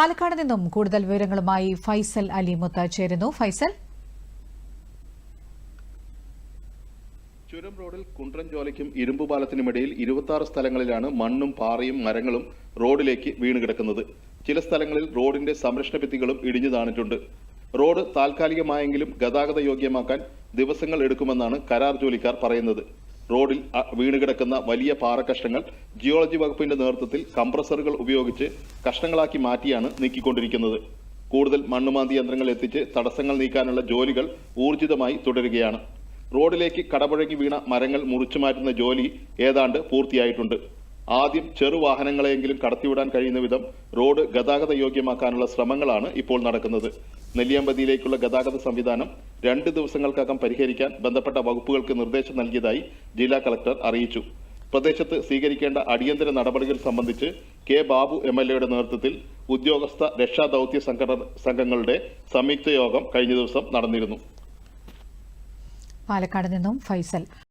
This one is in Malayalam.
പാലക്കാട് നിന്നും കൂടുതൽ വിവരങ്ങളുമായി ഫൈസൽ അലിമുത്ത ചേരുന്നു. ഫൈസൽ? ചുരം റോഡിൽ കുണ്ട്രൻ ജോലിക്കും ഇരുമ്പ് പാലത്തിനുമിടയിൽ ഇരുപത്തി സ്ഥലങ്ങളിലാണ് മണ്ണും പാറയും മരങ്ങളും റോഡിലേക്ക് വീണ് കിടക്കുന്നത്. ചില സ്ഥലങ്ങളിൽ റോഡിന്റെ സംരക്ഷണ ഭിത്തികളും ഇടിഞ്ഞു താണിട്ടുണ്ട്. റോഡ് താൽക്കാലികമായെങ്കിലും ഗതാഗത യോഗ്യമാക്കാൻ ദിവസങ്ങൾ എടുക്കുമെന്നാണ് കരാർ ജോലിക്കാർ പറയുന്നത്. റോഡിൽ വീണ് കിടക്കുന്ന വലിയ പാറക്കഷ്ണങ്ങൾ ജിയോളജി വകുപ്പിന്റെ നേതൃത്വത്തിൽ കംപ്രസറുകൾ ഉപയോഗിച്ച് കഷ്ണങ്ങളാക്കി മാറ്റിയാണ് നീക്കിക്കൊണ്ടിരിക്കുന്നത്. കൂടുതൽ മണ്ണുമാന്തി യന്ത്രങ്ങൾ എത്തിച്ച് തടസ്സങ്ങൾ നീക്കാനുള്ള ജോലികൾ ഊർജിതമായി തുടരുകയാണ്. റോഡിലേക്ക് കടപുഴകി വീണ മരങ്ങൾ മുറിച്ചു മാറ്റുന്ന ജോലി ഏതാണ്ട് പൂർത്തിയായിട്ടുണ്ട്. ആദ്യം ചെറുവാഹനങ്ങളെയെങ്കിലും കടത്തിവിടാൻ കഴിയുന്ന വിധം റോഡ് ഗതാഗത യോഗ്യമാക്കാനുള്ള ശ്രമങ്ങളാണ് ഇപ്പോൾ നടക്കുന്നത്. നെല്ലിയാമ്പതിയിലേക്കുള്ള ഗതാഗത സംവിധാനം രണ്ട് ദിവസങ്ങൾക്കകം പരിഹരിക്കാൻ ബന്ധപ്പെട്ട വകുപ്പുകൾക്ക് നിർദ്ദേശം നൽകിയതായി ജില്ലാ കളക്ടർ അറിയിച്ചു. പ്രദേശത്ത് സ്വീകരിക്കേണ്ട അടിയന്തര നടപടികൾ സംബന്ധിച്ച് കെ ബാബു എം എൽ എയുടെ നേതൃത്വത്തിൽ ഉദ്യോഗസ്ഥ രക്ഷാ ദൗത്യ സംഘടന സംഘങ്ങളുടെ സംയുക്ത യോഗം കഴിഞ്ഞ ദിവസം നടന്നിരുന്നു. പാലക്കാട് നിന്നും ഫൈസൽ.